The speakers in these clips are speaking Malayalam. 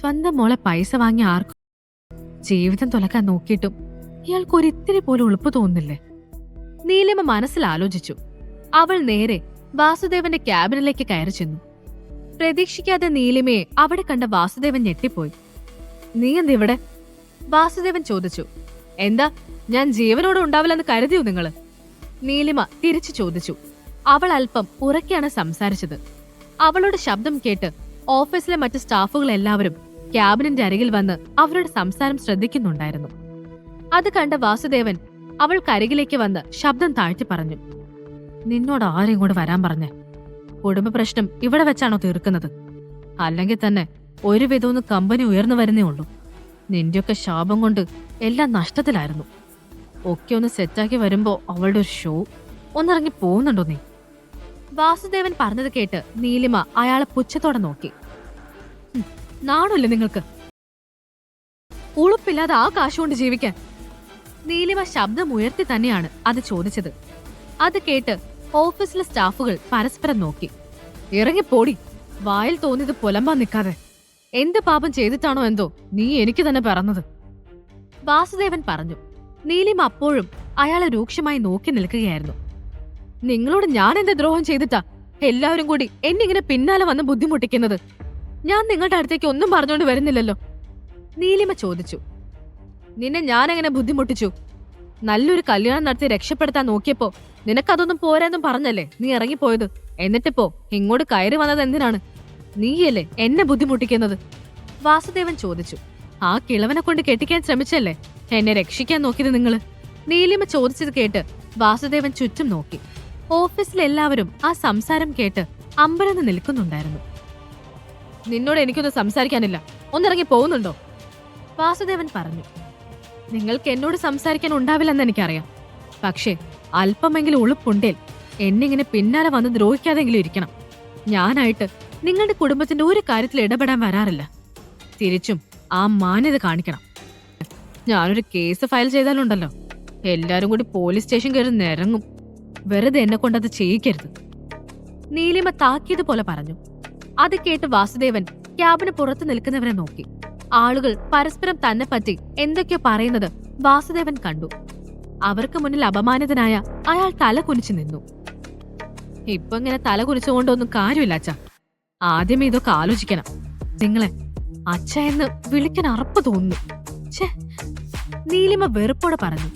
സ്വന്തം മോളെ പൈസ വാങ്ങി ആർക്കും ജീവിതം തുലക്കാൻ നോക്കിയിട്ടും ഇയാൾക്ക് ഒരിത്തിരി പോലും ഉളുപ്പ് തോന്നുന്നില്ലേ? നീലിമ മനസ്സിൽ ആലോചിച്ചു അവൾ നേരെ വാസുദേവന്റെ ക്യാബിനിലേക്ക് കയറി ചെന്നു. പ്രതീക്ഷിക്കാതെ നീലിമയെ അവിടെ കണ്ട വാസുദേവൻ ഞെട്ടിപ്പോയി. നീ എന്തിവിടെ വാസുദേവൻ ചോദിച്ചു. എന്താ? ഞാൻ ജീവനോടെ ഉണ്ടാവില്ലെന്ന് കരുതിയോ നിങ്ങൾ നീലിമ തിരിച്ചു ചോദിച്ചു. അവൾ അല്പം ഉറക്കെയാണ് സംസാരിച്ചത്. അവളുടെ ശബ്ദം കേട്ട് ഓഫീസിലെ മറ്റ് സ്റ്റാഫുകൾ എല്ലാവരും ക്യാബിനിന്റെ അരികിൽ വന്ന് അവരുടെ സംസാരം ശ്രദ്ധിക്കുന്നുണ്ടായിരുന്നു. അത് കണ്ട വാസുദേവൻ അവൾ കരികിലേക്ക് വന്ന് ശബ്ദം താഴ്ത്തി പറഞ്ഞു നിന്നോട് ആരും ഇങ്ങോട്ട് വരാൻ പറഞ്ഞ. കുടുംബ പ്രശ്നം ഇവിടെ വെച്ചാണോ തീർക്കുന്നത്? അല്ലെങ്കിൽ തന്നെ ഒരു വിധമൊന്ന് കമ്പനി ഉയർന്നു വരുന്നേ ഉള്ളൂ. നിന്റെയൊക്കെ ശാപം കൊണ്ട് എല്ലാം നഷ്ടത്തിലായിരുന്നു. ഒക്കെ ഒന്ന് സെറ്റാക്കി വരുമ്പോ അവളുടെ ഒരു ഷോ. ഒന്നിറങ്ങി പോകുന്നുണ്ടോ നീ? വാസുദേവൻ പറഞ്ഞത് കേട്ട് നീലിമ അയാളെ പുച്ഛത്തോടെ നോക്കി. "ഹും, നാണല്ലേ നിങ്ങൾക്ക്? ഉളുപ്പില്ലാതെ ആ കാശുകൊണ്ട് ജീവിക്കാൻ. നീലിമ ശബ്ദം ഉയർത്തി തന്നെയാണ് അത് ചോദിച്ചത്. അത് കേട്ട് ഓഫീസിലെ സ്റ്റാഫുകൾ പരസ്പരം നോക്കി. ഇറങ്ങിപ്പോടി. വായിൽ തോന്നിയത് പുലമ്പാൻ നിൽക്കാതെ എന്ത് പാപം ചെയ്തിട്ടാണോ എന്തോ നീ എനിക്ക് തന്നെ പറഞ്ഞത് വാസുദേവൻ പറഞ്ഞു. നീലിമ അപ്പോഴും അയാളെ രൂക്ഷമായി നോക്കി നിൽക്കുകയായിരുന്നു. നിങ്ങളോട് ഞാൻ എന്ത് ദ്രോഹം ചെയ്തിട്ടാ എല്ലാവരും കൂടി എന്നിങ്ങനെ പിന്നാലെ വന്ന് ബുദ്ധിമുട്ടിക്കുന്നത്? ഞാൻ നിങ്ങളുടെ അടുത്തേക്ക് ഒന്നും പറഞ്ഞുകൊണ്ട് വരുന്നില്ലല്ലോ. നീലിമ ചോദിച്ചു. നിന്നെ ഞാൻ എങ്ങനെ ബുദ്ധിമുട്ടിച്ചു? നല്ലൊരു കല്യാണം നടത്തി രക്ഷപ്പെടുത്താൻ നോക്കിയപ്പോ നിനക്കതൊന്നും പോരാന്നും പറഞ്ഞല്ലേ നീ ഇറങ്ങിപ്പോയത്? എന്നിട്ടിപ്പോ ഇങ്ങോട്ട് കയറി വന്നത് എന്തിനാണ്? നീയല്ലേ എന്നെ ബുദ്ധിമുട്ടിക്കുന്നത്? വാസുദേവൻ ചോദിച്ചു. ആ കിളവനെ കൊണ്ട് കെട്ടിക്കാൻ ശ്രമിച്ചല്ലേ? എന്നെ രക്ഷിക്കാൻ നോക്കിയത് നിങ്ങൾ? നീലിമ ചോദിച്ചത് കേട്ട് വാസുദേവൻ ചുറ്റും നോക്കി. ഓഫീസിലെല്ലാവരും ആ സംസാരം കേട്ട് അമ്പരന്ന് നിൽക്കുന്നുണ്ടായിരുന്നു. നിന്നോട് എനിക്കൊന്നും സംസാരിക്കാനില്ല. ഒന്നിറങ്ങി പോകുന്നുണ്ടോ? വാസുദേവൻ പറഞ്ഞു. നിങ്ങൾക്ക് എന്നോട് സംസാരിക്കാൻ ഉണ്ടാവില്ലെന്ന് എനിക്കറിയാം. പക്ഷേ അല്പമെങ്കിലും ഉളുപ്പുണ്ടേൽ എന്നിങ്ങനെ പിന്നാലെ വന്ന് ദ്രോഹിക്കാതെങ്കിലും ഇരിക്കണം. ഞാനായിട്ട് നിങ്ങളുടെ കുടുംബത്തിന്റെ ഒരു കാര്യത്തിൽ ഇടപെടാൻ വരാറില്ല. തിരിച്ചും ആ മാന്യത കാണിക്കണം. ഞാനൊരു കേസ് ഫയൽ ചെയ്താലുണ്ടല്ലോ. എല്ലാരും കൂടി പോലീസ് സ്റ്റേഷൻ കയറി നിരങ്ങും. വെറുതെ എന്നെ കൊണ്ടത് ചെയ്യിക്കരുത്. നീലിമ താക്കിയത് പോലെ പറഞ്ഞു. അത് കേട്ട് വാസുദേവൻ ക്യാബിന് പുറത്തു നിൽക്കുന്നവരെ നോക്കി. ആളുകൾ പരസ്പരം തന്നെ പറ്റി എന്തൊക്കെയോ പറയുന്നത് വാസുദേവൻ കണ്ടു. അവർക്ക് മുന്നിൽ അപമാനിതനായ അയാൾ തല കുനിച്ചു നിന്നു. ഇപ്പൊ ഇങ്ങനെ തല കുനിച്ചുകൊണ്ടൊന്നും കാര്യമില്ല അച്ഛ. ആദ്യമേ ഇതൊക്കെ ആലോചിക്കണം. നിങ്ങളെ അച്ഛ എന്ന് വിളിക്കാൻ അറപ്പ് തോന്നുന്നു. നീലിമ വെറുപ്പോടെ പറഞ്ഞു.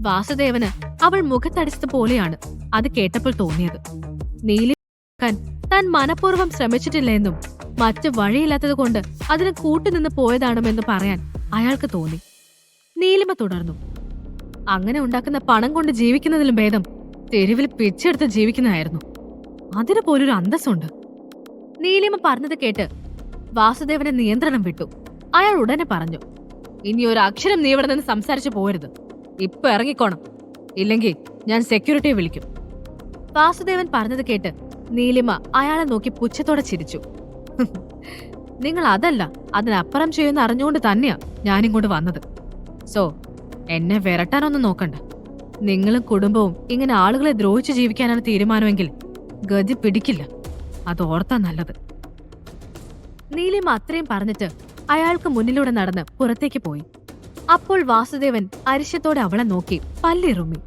വാസുദേവന് അവൾ മുഖത്തടിച്ചത് പോലെയാണ് അത് കേട്ടപ്പോൾ തോന്നിയത്. നീലിമ താൻ മനഃപൂർവം ശ്രമിച്ചിട്ടില്ല എന്നും മറ്റു വഴിയില്ലാത്തത് കൊണ്ട് അതിന് കൂട്ടുനിന്ന് പോയതാണെന്ന് പറയാൻ അയാൾക്ക് തോന്നി. നീലിമ തുടർന്നു. അങ്ങനെ ഉണ്ടാക്കുന്ന പണം കൊണ്ട് ജീവിക്കുന്നതിലും ഭേദം തെരുവിൽ പിച്ചെടുത്ത് ജീവിക്കുന്നതായിരുന്നു. അതിന് പോലൊരു അന്തസ്സുണ്ട്. നീലിമ പറഞ്ഞത് കേട്ട് വാസുദേവന് നിയന്ത്രണം വിട്ടു. അയാൾ ഉടനെ പറഞ്ഞു ഇനി ഒരു അക്ഷരം നീ ഇവിടെ നിന്ന് സംസാരിച്ചു പോരുത്. ഇപ്പൊ ഇറങ്ങിക്കോണം. ഇല്ലെങ്കിൽ ഞാൻ സെക്യൂരിറ്റിയെ വിളിക്കും. വാസുദേവൻ പറഞ്ഞത് കേട്ട് നീലിമ അയാളെ നോക്കി പുച്ഛത്തോടെ ചിരിച്ചു. നിങ്ങൾ അതല്ല അതിനപ്പുറം ചെയ്യുന്ന അറിഞ്ഞുകൊണ്ട് തന്നെയാ ഞാനിങ്ങോട്ട് വന്നത്. സോ എന്നെ വിരട്ടാനൊന്നും നോക്കണ്ട. നിങ്ങളും കുടുംബവും ഇങ്ങനെ ആളുകളെ ദ്രോഹിച്ചു ജീവിക്കാനാണ് തീരുമാനമെങ്കിൽ ഗതി പിടിക്കില്ല. അത് ഓർത്താ നല്ലത്. നീലിമ അത്രയും പറഞ്ഞിട്ട് അയാൾക്ക് മുന്നിലൂടെ നടന്ന് പുറത്തേക്ക് പോയി. അപ്പോൾ വാസുദേവൻ അരിശത്തോടെ അവളെ നോക്കി പല്ലിറുമ്മി.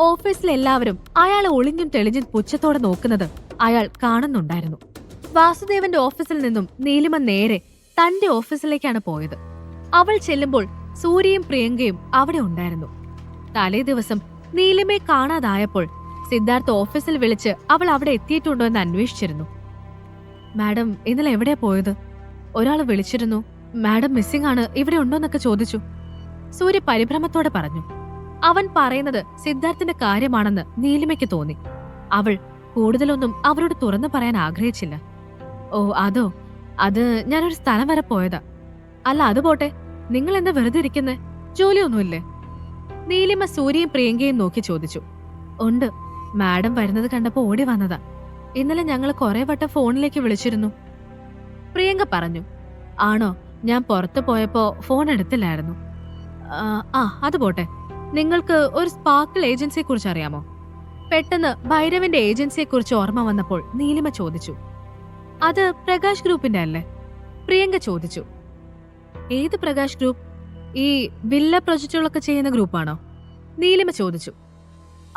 ഓഫീസിലെ എല്ലാവരും അയാളെ ഒളിഞ്ഞും തെളിഞ്ഞും പുച്ഛത്തോടെ നോക്കുന്നത് അയാൾ കാണുന്നുണ്ടായിരുന്നു. വാസുദേവന്റെ ഓഫീസിൽ നിന്നും നീലിമ നേരെ തന്റെ ഓഫീസിലേക്കാണ് പോയത്. അവൾ ചെല്ലുമ്പോൾ സൂര്യയും പ്രിയങ്കയും അവിടെ ഉണ്ടായിരുന്നു. തലേ ദിവസം നീലിമയെ കാണാതായപ്പോൾ സിദ്ധാർത്ഥ് ഓഫീസിൽ വിളിച്ച് അവൾ അവിടെ എത്തിയിട്ടുണ്ടോ എന്ന് അന്വേഷിച്ചിരുന്നു. മാഡം ഇന്നലെ എവിടെ പോയത്? ഒരാൾ വിളിച്ചിരുന്നു. മാഡം മിസ്സിംഗ് ആണ് ഇവിടെ ഉണ്ടോന്നൊക്കെ ചോദിച്ചു. സൂര്യ പരിഭ്രമത്തോടെ പറഞ്ഞു. അവൻ പറയുന്നത് സിദ്ധാർത്ഥിന്റെ കാര്യമാണെന്ന് നീലിമയ്ക്ക് തോന്നി. അവൾ കൂടുതലൊന്നും അവരോട് തുറന്നു പറയാൻ ആഗ്രഹിച്ചില്ല. ഓ അതോ? അത് ഞാനൊരു സ്ഥലം വരെ പോയതാ. അല്ല അത് പോട്ടെ. നിങ്ങൾ എന്താ വെറുതെ ഇരിക്കുന്നേ? ജോലിയൊന്നുമില്ലേ? നീലിമ സൂര്യയും പ്രിയങ്കയും നോക്കി ചോദിച്ചു. ഉണ്ട്. മാഡം വരുന്നത് കണ്ടപ്പോ ഓടി വന്നതാ. ഇന്നലെ ഞങ്ങൾ കുറെ വട്ടം ഫോണിലേക്ക് വിളിച്ചിരുന്നു. പ്രിയങ്ക പറഞ്ഞു. ആണോ? ഞാൻ പുറത്തു പോയപ്പോ ഫോൺ എടുത്തില്ലായിരുന്നു. ആ അത് പോട്ടെ. നിങ്ങൾക്ക് ഒരു സ്പാർക്കിൾ ഏജൻസിയെ കുറിച്ച് അറിയാമോ? പെട്ടെന്ന് ഭൈരവിന്റെ ഏജൻസിയെ കുറിച്ച് ഓർമ്മ വന്നപ്പോൾ നീലിമ ചോദിച്ചു. അത് പ്രകാശ് ഗ്രൂപ്പിന്റെ അല്ലേ? പ്രിയങ്ക ചോദിച്ചു. ഏത് പ്രകാശ് ഗ്രൂപ്പ്? ഈ വില്ല പ്രൊജക്റ്റുകളൊക്കെ ചെയ്യുന്ന ഗ്രൂപ്പാണോ? നീലിമ ചോദിച്ചു.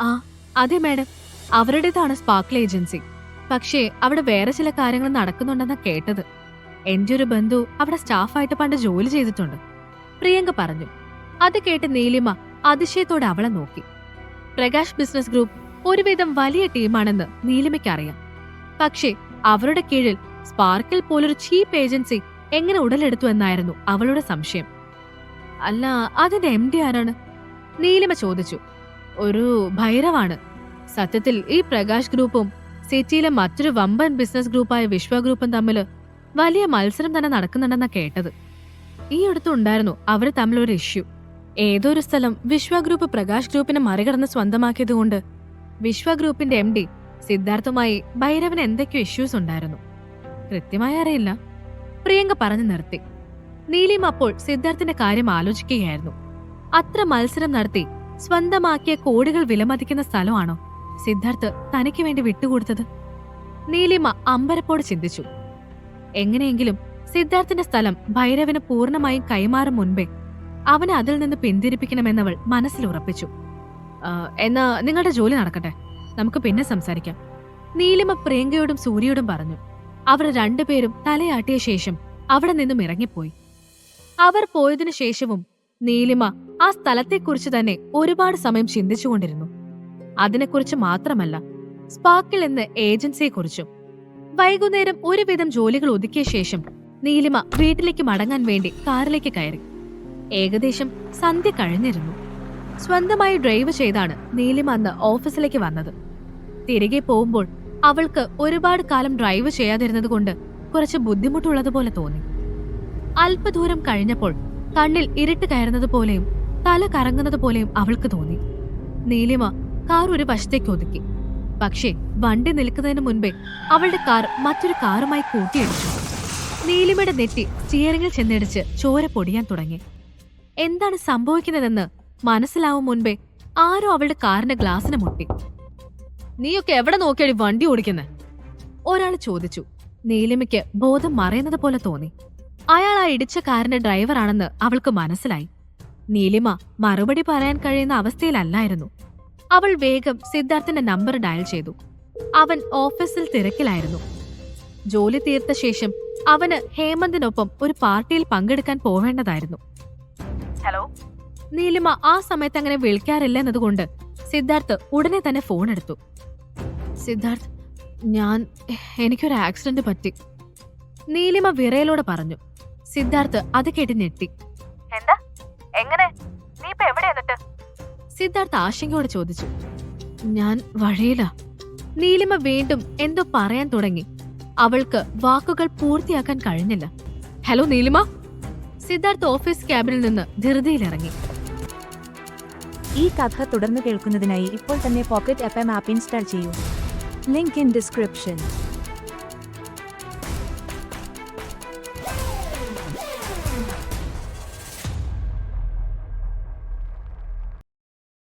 ആ അതെ മാഡം. അവരുടേതാണ് sparkle agency. പക്ഷേ അവിടെ വേറെ ചില കാര്യങ്ങൾ നടക്കുന്നുണ്ടെന്നാ കേട്ടത്. എന്റെ ഒരു ബന്ധു അവിടെ സ്റ്റാഫായിട്ട് പണ്ട് ജോലി ചെയ്തിട്ടുണ്ട്. പ്രിയങ്ക പറഞ്ഞു. അത് കേട്ട് നീലിമ അതിശയത്തോടെ അവളെ നോക്കി. പ്രകാശ് ബിസിനസ് ഗ്രൂപ്പ് ഒരുവിധം വലിയ ടീമാണെന്ന് നീലിമയ്ക്ക് അറിയാം പക്ഷേ അവരുടെ കീഴിൽ സ്പാർക്കിൽ പോലൊരു ചീപ്പ് ഏജൻസി എങ്ങനെ ഉടലെടുത്തു എന്നായിരുന്നു അവളുടെ സംശയം. അല്ല അതിന്റെ എം ഡി ആരാണ്? നീലിമ ചോദിച്ചു. ഒരു ഭൈരവാണ്. സത്യത്തിൽ ഈ പ്രകാശ് ഗ്രൂപ്പും സിറ്റിയിലെ മറ്റൊരു വമ്പൻ ബിസിനസ് ഗ്രൂപ്പായ വിശ്വ ഗ്രൂപ്പും തമ്മിൽ വലിയ മത്സരം തന്നെ നടക്കുന്നുണ്ടെന്നാ കേട്ടത്. ഈ അടുത്തുണ്ടായിരുന്നു അവർ തമ്മിലൊരു ഇഷ്യൂ. ഏതോ ഒരു സ്ഥലം വിശ്വ ഗ്രൂപ്പ് പ്രകാശ് ഗ്രൂപ്പിനെ മറികടന്ന് സ്വന്തമാക്കിയതുകൊണ്ട് വിശ്വ ഗ്രൂപ്പിന്റെ എം ഡി സിദ്ധാർത്ഥുമായി ഭൈരവന് എന്തൊക്കെയോ ഇഷ്യൂസ് ഉണ്ടായിരുന്നു. കൃത്യമായി അറിയില്ല. പ്രിയങ്ക പറഞ്ഞു നിർത്തി. നീലിം അപ്പോൾ സിദ്ധാർത്ഥിന്റെ കാര്യം ആലോചിക്കുകയായിരുന്നു. അത്ര മത്സരം നടത്തി സ്വന്തമാക്കിയ കോടികൾ വിലമതിക്കുന്ന സ്ഥലമാണോ സിദ്ധാർത്ഥ് തനിക്ക് വേണ്ടി വിട്ടുകൊടുത്തത്? നീലിമ അമ്പരപ്പോട് ചിന്തിച്ചു. എങ്ങനെയെങ്കിലും സിദ്ധാർത്ഥിന്റെ സ്ഥലം ഭൈരവിന് പൂർണമായും കൈമാറും മുൻപേ അവനെ അതിൽ നിന്ന് പിന്തിരിപ്പിക്കണമെന്നവൾ മനസ്സിൽ ഉറപ്പിച്ചു. "ആ, എന്നാ നിങ്ങളുടെ ജോലി നടക്കട്ടെ. നമുക്ക് പിന്നെ സംസാരിക്കാം. നീലിമ പ്രിയങ്കയോടും സൂര്യയോടും പറഞ്ഞു. അവർ രണ്ടുപേരും തലയാട്ടിയ ശേഷം അവിടെ നിന്നും ഇറങ്ങിപ്പോയി. അവർ പോയതിനു ശേഷവും നീലിമ ആ സ്ഥലത്തെക്കുറിച്ച് തന്നെ ഒരുപാട് സമയം ചിന്തിച്ചുകൊണ്ടിരുന്നു. അതിനെക്കുറിച്ച് മാത്രമല്ല സ്പാർക്കിൾ എന്ന ഏജൻസിയെക്കുറിച്ചും വൈകുന്നേരം ഒരുവിധം ജോലികൾ ഒതുക്കിയ ശേഷം നീലിമ വീട്ടിലേക്ക് മടങ്ങാൻ വേണ്ടി കാറിലേക്ക് കയറി. ഏകദേശം സന്ധ്യ കഴിഞ്ഞിരുന്നു. സ്വന്തമായി ഡ്രൈവ് ചെയ്താണ് നീലിമ അന്ന് ഓഫീസിലേക്ക് വന്നത്. തിരികെ പോകുമ്പോൾ അവൾക്ക് ഒരുപാട് കാലം ഡ്രൈവ് ചെയ്യാതിരുന്നത് കൊണ്ട് കുറച്ച് ബുദ്ധിമുട്ടുള്ളതുപോലെ തോന്നി. അല്പദൂരം കഴിഞ്ഞപ്പോൾ കണ്ണിൽ ഇരുട്ട് കയറുന്നത് പോലെയും തല കറങ്ങുന്നത് പോലെയും അവൾക്ക് തോന്നി. നീലിമ കാർ ഒരു വശത്തേക്ക് ഒതുക്കി. പക്ഷേ വണ്ടി നിൽക്കുന്നതിന് മുൻപേ അവളുടെ കാർ മറ്റൊരു കാറുമായി കൂട്ടിയിടിച്ചു. നീലിമയുടെ നെറ്റി സ്റ്റിയറിംഗിൽ ചെന്നിടിച്ച് ചോര പൊടിയാൻ തുടങ്ങി. എന്താണ് സംഭവിക്കുന്നതെന്ന് മനസ്സിലാവും മുൻപേ ആരോ അവളുടെ കാറിന്റെ ഗ്ലാസിനെ മുട്ടി. നീയൊക്കെ എവിടെ നോക്കിയാടി വണ്ടി ഓടിക്കുന്നെ? ഒരാൾ ചോദിച്ചു. നീലിമയ്ക്ക് ബോധം മറയുന്നത് പോലെ തോന്നി. അയാൾ ആ ഇടിച്ച കാറിന്റെ ഡ്രൈവറാണെന്ന് അവൾക്ക് മനസ്സിലായി. നീലിമ മറുപടി പറയാൻ കഴിയുന്ന അവസ്ഥയിലല്ലായിരുന്നു. അവൾ വേഗം സിദ്ധാർത്ഥിന്റെ നമ്പർ ഡയൽ ചെയ്തു. അവൻ ഓഫീസിൽ തിരക്കിലായിരുന്നു. ജോലി തീർത്ത ശേഷം അവന് ഹേമന്തിനൊപ്പം ഒരു പാർട്ടിയിൽ പങ്കെടുക്കാൻ പോവേണ്ടതായിരുന്നു. ഹലോ നീലിമ ആ സമയത്ത് അങ്ങനെ വിളിക്കാറില്ല എന്നതുകൊണ്ട് സിദ്ധാർത്ഥ് ഉടനെ തന്നെ ഫോൺ എടുത്തു. സിദ്ധാർത്ഥ് ഞാൻ എനിക്കൊരു ആക്സിഡന്റ് പറ്റി. നീലിമ വിറയലോടെ പറഞ്ഞു. സിദ്ധാർത്ഥ് അത് കേട്ട് ഞെട്ടി. എന്താ? എങ്ങനെ? നീ ഇപ്പൊ എവിടെ എന്നിട്ട്? സിദ്ധാർത്ഥ് ആശങ്കയോടെ ചോദിച്ചു. ഞാൻ വഴിയില. നീലിമ വീണ്ടും എന്തോ പറയാൻ തുടങ്ങി. അവൾക്ക് വാക്കുകൾ പൂർത്തിയാക്കാൻ കഴിഞ്ഞില്ല. ഹലോ നീലിമ? സിദ്ധാർത്ഥ് ഓഫീസ് ക്യാബിനിൽ നിന്ന് ധൃതിയിലിറങ്ങി. ഈ കഥ തുടർന്ന് കേൾക്കുന്നതിനായി ഇപ്പോൾ തന്നെ pocket F M app install ചെയ്യൂ. Link in description.